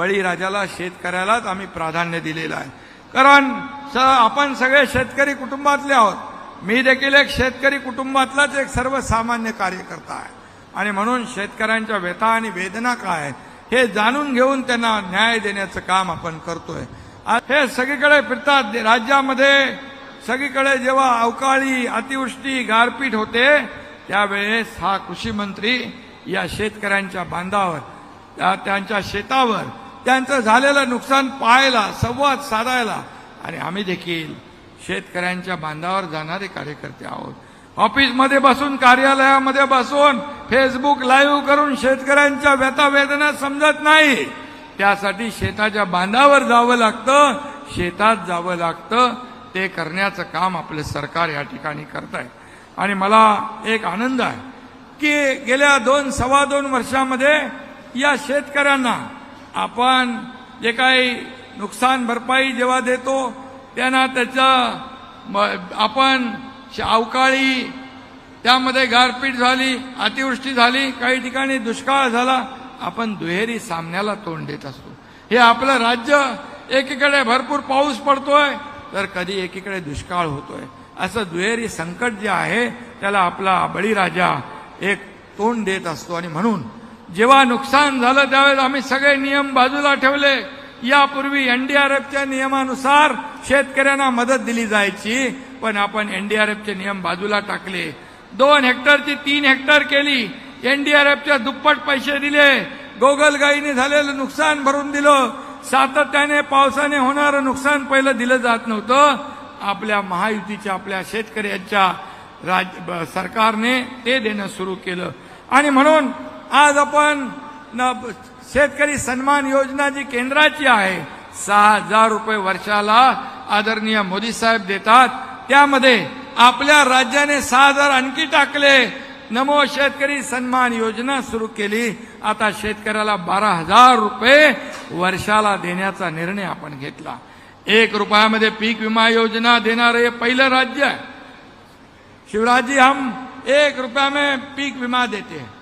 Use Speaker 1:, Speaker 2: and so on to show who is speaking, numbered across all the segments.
Speaker 1: बळीराजाला शेतकऱ्यालाच आम्ही प्राधान्य दिलेलं आहे. कारण स आपण सगळे शेतकरी कुटुंबातले आहोत. मी देखील एक शेतकरी कुटुंबातलाच एक सर्वसामान्य कार्यकर्ता आहे. आणि म्हणून शेतकऱ्यांच्या व्यथा आणि वेदना काय आहेत हे जाणून घेऊन त्यांना न्याय देण्याचं काम आपण करतोय. हे सगळीकडे फिरतात. राज्यामध्ये सगळीकडे जेव्हा अवकाळी अतिवृष्टी गारपीट होते त्यावेळेस हा कृषी मंत्री या शेतकऱ्यांच्या बांधावर त्यांच्या शेतावर त्यांचं झालेलं नुकसान पाहायला संवाद साधायला आणि आम्ही देखील शेतकऱ्यांच्या बांधावर जाणारे कार्यकर्ते आहोत. ऑफिसमध्ये बसून कार्यालयामध्ये बसून फेसबुक लाईव्ह करून शेतकऱ्यांच्या व्यथा वेदना समजत नाही. त्यासाठी शेताच्या बांधावर जावं लागतं शेतात जावं लागतं. ते करण्याचं काम आपलं सरकार या ठिकाणी करत आहे आणि मला एक आनंद आहे की गेल्या दोन सव्वा दोन वर्षामध्ये या शेतकऱ्यांना आपण जे काही नुकसान भरपाई जेव्हा देतो त्यांना त्याचं आपण अवकाळी त्यामध्ये गारपीट झाली अतिवृष्टी झाली काही ठिकाणी दुष्काळ झाला आपण दुहेरी सामन्याला तोंड देत असतो. हे आपलं राज्य एकीकडे भरपूर पाऊस पडतोय तर कधी एकीकडे दुष्काळ होतोय. असं दुहेरी संकट जे आहे त्याला आपला बळीराजा एक तोंड देत असतो. आणि म्हणून जेव्हा नुकसान झालं त्यावेळेस आम्ही सगळे नियम बाजूला ठेवले. यापूर्वी एनडीआरएफच्या नियमानुसार शेतकऱ्यांना मदत दिली जायची पण आपण एनडीआरएफचे नियम बाजूला टाकले. दोन हेक्टरची तीन हेक्टर केली. एनडीआरएफच्या दुप्पट पैसे दिले. गोगलगाईने झालेलं नुकसान भरून दिलं. सातत्याने पावसाने होणारं नुकसान पहिलं दिलं जात नव्हतं. आपल्या महायुतीच्या आपल्या शेतकऱ्यांच्या राज सरकारने ते देणं सुरू केलं. आणि म्हणून आज आपण न- शेतकरी सन्मान योजना जी केंद्राची आहे सहा हजार रुपये वर्षाला आदरणीय मोदी साहेब देतात. त्यामध्ये आपल्या राज्याने सहा हजार आणखी टाकले. नमो शेतकरी सन्मान योजना सुरू केली. आता शेतकऱ्याला बारा हजार रुपये वर्षाला देण्याचा निर्णय आपण घेतला. एक रुपयामध्ये पीक विमा योजना देणारं हे पहिलं राज्य आहे. शिवराजी हम एक रुपया में पीक विमा देते. हैं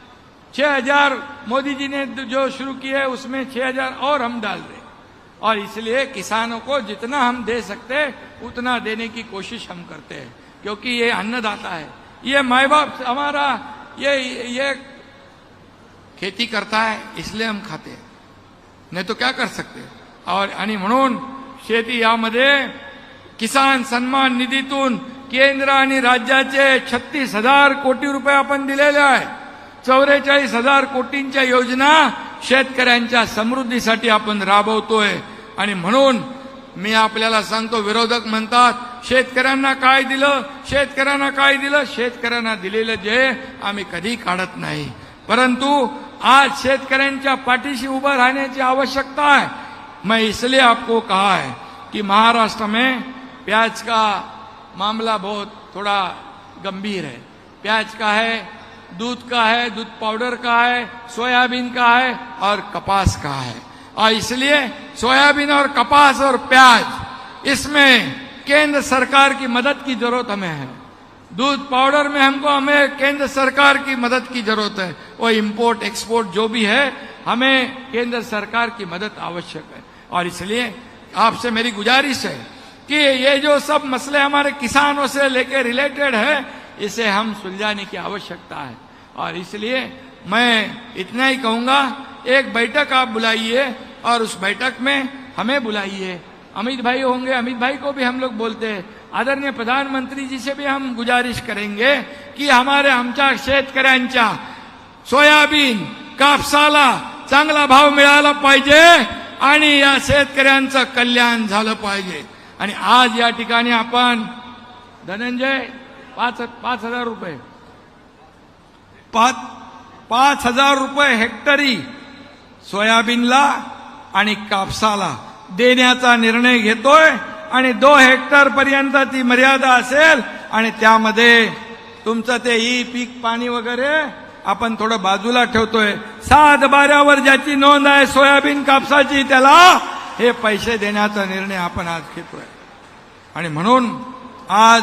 Speaker 1: छह हज़ार मोदी जी ने जो शुरू किया है, उसमें छह हज़ार और हम डाल रहे और इसलिए किसानों को जितना हम दे सकते हैं, उतना देने की कोशिश हम करते हैं, क्योंकि ये अन्नदाता है। ये माए बाप हमारा, ये ये खेती करता है, इसलिए हम खाते हैं। नहीं तो क्या कर सकते और आणि म्हणून शेती यामध्ये किसान सन्मान निधीतून केंद्र आणि राज्याचे छत्तीस हज़ार कोटी रुपये आपण दिलेले आहे चौवेचाळीस हजार कोटींच्या योजना शेतकऱ्यांच्या समृद्धीसाठी आपण राबवतोय. आणि म्हणून मी आपल्याला सांगतो विरोधक म्हणतात शेतकऱ्यांना काय दिलं? शेतकऱ्यांना काय दिलं? शेतकऱ्यांना दिलेलं जे आम्ही कधी काढत नाही. परंतु आज शेतकऱ्यांच्या पाठीशी उभं राहण्याची आवश्यकता है मैं इसलिए आपको कहा है कि महाराष्ट्र में प्याज का मामला बहुत थोड़ा गंभीर है। प्याज का है दूध का है, दूध पाउडर का है, सोयाबीन का है और कपास का है। और इसलिए सोयाबीन और कपास और प्याज, इसमें केंद्र सरकार की मदद की ज़रूरत हमें है। दूध पाउडर में हमको, हमें केंद्र सरकार की मदद की ज़रूरत है। वो इंपोर्ट एक्सपोर्ट जो भी है, हमें केंद्र सरकार की मदद आवश्यक है। और इसलिए आपसे मेरी गुजारिश है कि ये जो सब मसले हमारे किसानों से लेके रिलेटेड है इसे हम सुलझाने की आवश्यकता है। और इसलिए मैं इतना ही कहूंगा एक बैठक आप बुलाइए और उस बैठक में हमें बुलाइए। अमित भाई होंगे अमित भाई को भी हम लोग बोलते हैं। आदरणीय प्रधानमंत्री जी से भी हम गुजारिश करेंगे कि हमारे आमच्या शेतकऱ्यांच्या सोयाबीन कापसाला चांगला भाव मिळाला पाहिजे आणि या शेतकऱ्यांचं कल्याण झालं पाहिजे. आणि आज या ठिकाणी आपण धनंजय पाच पाच हजार रुपये. पाच पाच हजार रुपये हेक्टरी सोयाबीनला आणि कापसाला देण्याचा निर्णय घेतोय आणि दो हेक्टर पर्यंत ती मर्यादा असेल आणि त्यामध्ये तुमचं ते ई पीक पाणी वगैरे आपण थोडं बाजूला ठेवतोय. सात बाऱ्यावर ज्याची नोंद आहे सोयाबीन कापसाची त्याला हे पैसे देण्याचा निर्णय आपण आज घेतोय. आणि म्हणून आज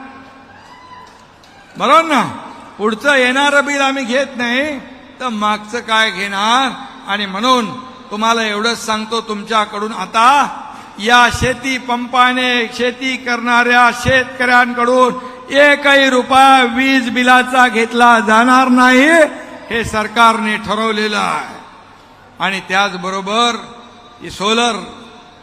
Speaker 1: बरोबर ना? पुढचं येणारं बिल आम्ही घेत नाही तर मागचं काय घेणार? आणि म्हणून तुम्हाला एवढंच सांगतो तुमच्याकडून आता या शेती पंपाने शेती करणाऱ्या शेतकऱ्यांकडून एकही रुपया वीज बिलाचा घेतला जाणार नाही हे सरकारने ठरवलेलं आहे. आणि त्याचबरोबर सोलर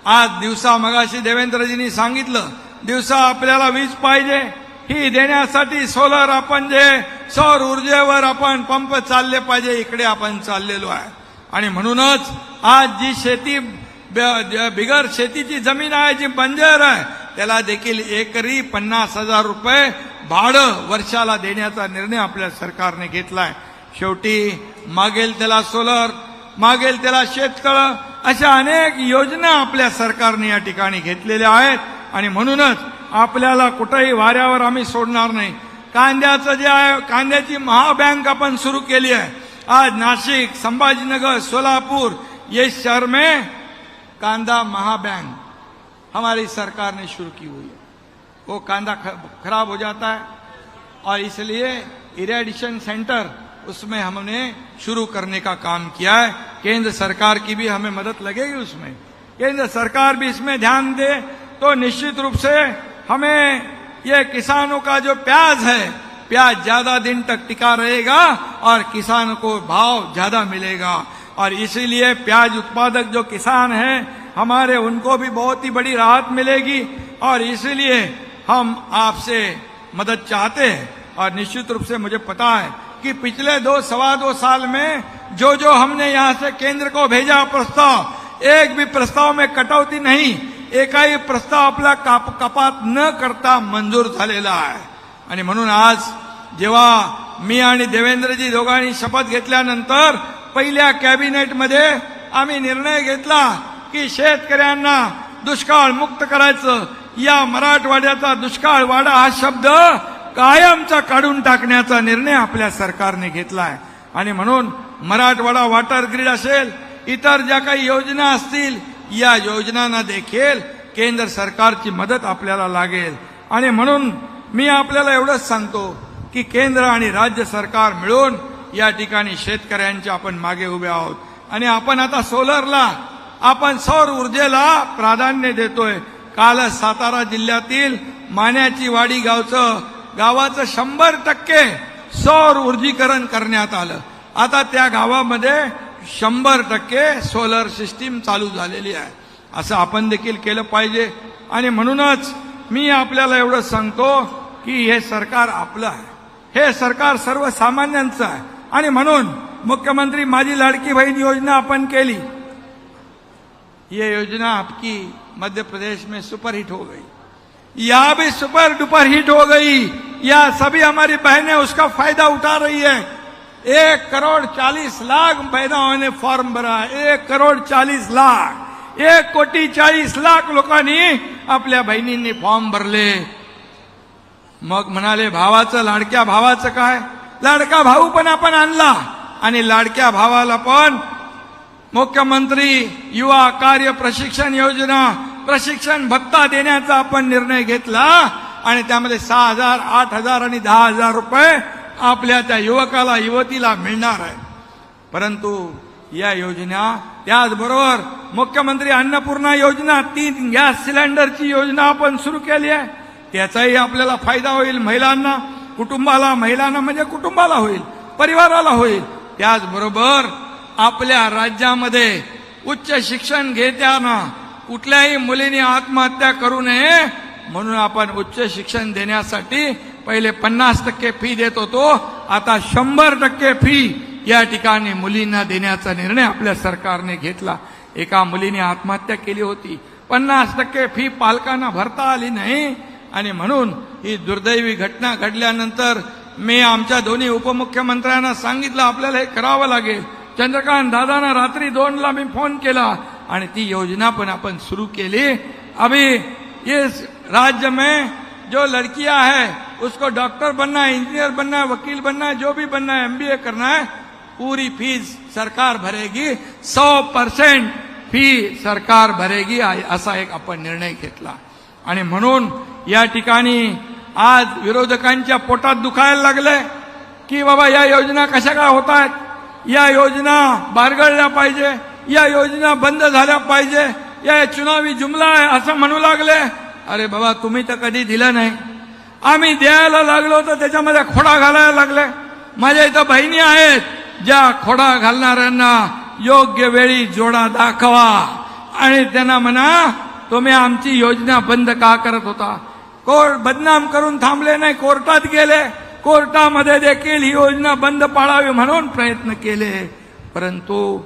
Speaker 1: आज दिवसा मगाशी देवेंद्रजींनी सांगितलं दिवसा आपल्याला वीज पाहिजे. ही देण्यासाठी सोलर आपण जे सौर ऊर्जेवर आपण पंप चालले पाहिजे इकडे आपण चाललेलो आहे. आणि म्हणूनच आज जी शेती ब- बिगर शेतीची जमीन आहे जी बंजर आहे त्याला देखील एकरी पन्नास हजार रुपये भाडं वर्षाला देण्याचा निर्णय आपल्या सरकारने घेतलाय. शेवटी मागेल त्याला सोलर मागेल त्याला शेततळं अशा अनेक योजना आपल्या सरकारने या ठिकाणी घेतलेल्या आहेत. आणि म्हणूनच आपल्याला कुठेही वाऱ्यावर आम्ही सोडणार नाही. कांद्याचं जे आहे, कांद्याची महाबँक आपण सुरू केली आहे. आज नाशिक, संभाजीनगर, सोलापुर, ये शहर में कांदा महाबैंक. हमारी सरकार ने शुरू की हुई है. वो कांदा खराब हो जाता है और इसलिए इरेडिशन सेंटर उसमें हमने शुरू करने का काम किया है। केंद्र सरकार की भी हमें मदद लगेगी उसमें। केंद्र सरकार भी इसमें ध्यान दे तो निश्चित रूप से हमें ये किसानों का जो प्याज है, प्याज ज़्यादा दिन तक टिका रहेगा और किसान को भाव ज़्यादा मिलेगा। और इसीलिए प्याज उत्पादक जो किसान हैं, हमारे उनको भी बहुत ही बड़ी राहत मिलेगी और इसीलिए हम आपसे मदद चाहते हैं। और निश्चित रूप से मुझे पता है कि पिछले दो, सवा दो साल में जो जो हमने यहाँ से केंद्र को भेजा प्रस्ताव, एक भी प्रस्ताव में कटौती नहीं एकही प्रस्ताव आपला काप कपात न करता मंजूर झालेला आहे. आणि म्हणून आज जेव्हा मी आणि देवेंद्रजी दोघांनी शपथ घेतल्यानंतर पहिल्या कॅबिनेटमध्ये आम्ही निर्णय घेतला की शेतकऱ्यांना दुष्काळ मुक्त करायचं. या मराठवाड्याचा दुष्काळ वाडा हा शब्द कायमचा काढून टाकण्याचा निर्णय आपल्या सरकारने घेतलाय. आणि म्हणून मराठवाडा वॉटर ग्रीड असेल इतर ज्या काही योजना असतील या योजनांना देखील केंद्र सरकारची मदत आपल्याला लागेल. आणि म्हणून मी आपल्याला एवढंच सांगतो की केंद्र आणि राज्य सरकार मिळून या ठिकाणी शेतकऱ्यांच्या आपण मागे उभे आहोत. आणि आपण आता सोलरला आपण सौर ऊर्जेला प्राधान्य देतोय. कालच सातारा जिल्ह्यातील मान्याची वाडी गावचं गावाचं शंभर टक्के सौर ऊर्जीकरण करण्यात आलं. आता त्या गावामध्ये शंभर टक्के सोलर सिस्टीम चालू झालेली आहे. असं आपण देखील केलं पाहिजे. आणि म्हणूनच मी आपल्याला एवढं सांगतो की हे सरकार आपलं आहे. हे सरकार सर्वसामान्यांचं आहे. आणि म्हणून मुख्यमंत्री माझी लाडकी बहीण योजना आपण केली. ये योजना आपकी मध्य प्रदेश में सुपर हिट हो गई. या भी सुपर डुपर हिट हो गई. या सभी हमारी बहनें उसका फायदा उठा रही है. एक करोड़ चालीस लाख महिलाओं ने फॉर्म भरा एक करोड़ चालीस लाख। एक कोटी चाळीस लाख लोकांनी आपल्या बहिणींनी फॉर्म भरले। मग म्हणाले भावाचं लाडक्या भावाचं काय? लाडका भाऊ पण आपण आणला आणि लाडक्या भावाला पण. मुख्यमंत्री युवा कार्य प्रशिक्षण योजना प्रशिक्षण भत्ता देण्याचा आपण निर्णय घेतला आणि त्यामध्ये सहा हजार आठ हजार आणि दहा हजार रुपये आपल्या त्या युवकाला युवतीला मिळणार आहे. परंतु या योजना त्याचबरोबर मुख्यमंत्री अन्नपूर्णा योजना तीन गॅस सिलेंडरची योजना आपण सुरू केली आहे. त्याचाही आपल्याला फायदा होईल महिलांना कुटुंबाला महिलांना म्हणजे कुटुंबाला होईल परिवाराला होईल. त्याचबरोबर आपल्या राज्यामध्ये उच्च शिक्षण घेताना कुठल्याही मुलीने आत्महत्या करू नये म्हणून आपण उच्च शिक्षण देण्यासाठी पहिले पन्नास टक्के फी देत होतो. आता शंभर टक्के फी या ठिकाणी मुलींना देण्याचा निर्णय आपल्या सरकारने घेतला. एका मुलीने आत्महत्या केली होती. पन्नास टक्के फी पालकांना भरता आली नाही. आणि म्हणून ही दुर्दैवी घटना घडल्यानंतर मी आमच्या दोन्ही उपमुख्यमंत्र्यांना सांगितलं आपल्याला हे करावं लागेल. चंद्रकांत दादांना रात्री दोनला मी फोन केला. आणि ती योजना पण आपण सुरू केली. अभी ये राज्य में जो लड़कियां है उसको डॉक्टर बनना है इंजीनियर बनना है वकील बनना है जो भी बनना है एमबीए करना है पूरी फीस सरकार भरेगी सौ परसेंट फी सरकार भरेगी असा एक आपण निर्णय घेतला. आणि म्हणून या ठिकाणी आज विरोधकांच्या पोटात दुखायला लागले की बाबा या योजना कशा काय होत आहेत या योजना बारगळल्या पाहिजे या योजना बंद झाल्या पाहिजे या चुनावी जुमला आहे असं म्हणू लागले. अरे बाबा तुम्ही तर कधी दिलं नाही. आम्ही द्यायला लागलो तर त्याच्यामध्ये खोडा घालायला लागले. माझ्या इथं बहिणी आहेत ज्या खोडा घालणाऱ्यांना योग्य वेळी जोडा दाखवा. आणि त्यांना म्हणा तुम्ही आमची योजना बंद का करत होता? कोर्ट बदनाम करून थांबले नाही कोर्टात गेले. कोर्टामध्ये देखील ही योजना बंद पाळावी म्हणून प्रयत्न केले. परंतु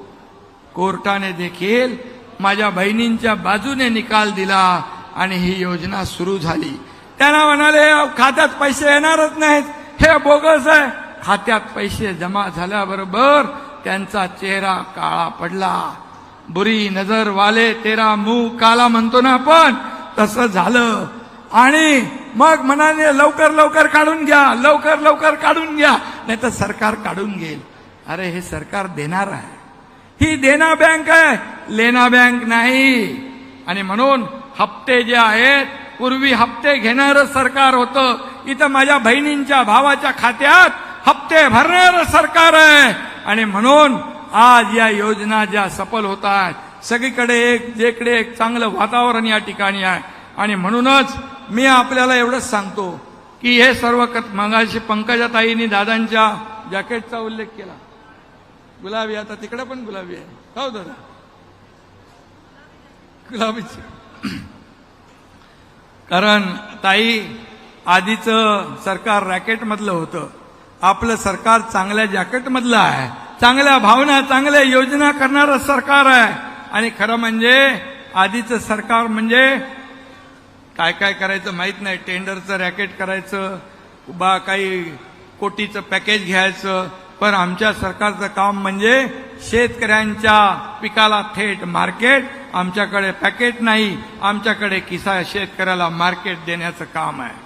Speaker 1: कोर्टाने देखील माझ्या बहिणींच्या बाजूने निकाल दिला आणि ही योजना सुरू झाली. त्यांना म्हणाले खात्यात पैसे येणारच नाहीत. हे बोगस आहे. खात्यात पैसे जमा झाल्याबरोबर त्यांचा चेहरा काळा पडला. बुरी नजर वाले तेरा मुंह काला म्हणतो ना आपण तसं झालं. आणि मग म्हणाले लवकर लवकर काढून घ्या लवकर लवकर काढून घ्या. नाही तर सरकार काढून घेईल. अरे हे सरकार देणार आहे. ही देना बँक आहे. लेना बँक नाही. आणि म्हणून हप्ते जे आहेत पूर्वी हप्ते घेणारं सरकार होतं. इथं माझ्या बहिणींच्या भावाच्या खात्यात हप्ते भरणारं सरकार आहे. आणि म्हणून आज या योजना ज्या सफल होत आहेत सगळीकडे एक जेकडे एक चांगलं वातावरण या ठिकाणी आहे. आणि म्हणूनच मी आपल्याला एवढंच सांगतो की हे सर्व कथ- मगाशी पंकजाताईंनी दादांच्या जॅकेटचा उल्लेख केला. गुलाबी आता तिकडे पण गुलाबी आहे. हो दादा. गुलाबीची. कारण ताई आधीचं सरकार रॅकेटमधलं होतं. आपलं सरकार चांगल्या जॅकेटमधलं आहे. चांगल्या भावना चांगल्या योजना करणारं सरकार आहे. आणि खरं म्हणजे आधीचं सरकार म्हणजे काय काय करायचं माहीत नाही. टेंडरचं रॅकेट करायचं बा काही कोटीचं पॅकेज घ्यायचं. पण आमच्या सरकारचं काम म्हणजे शेतकऱ्यांच्या पिकाला थेट मार्केट आमच्याकडे पॅकेट नाही आमच्याकडे किसा शेतकऱ्याला मार्केट देण्याचं काम आहे.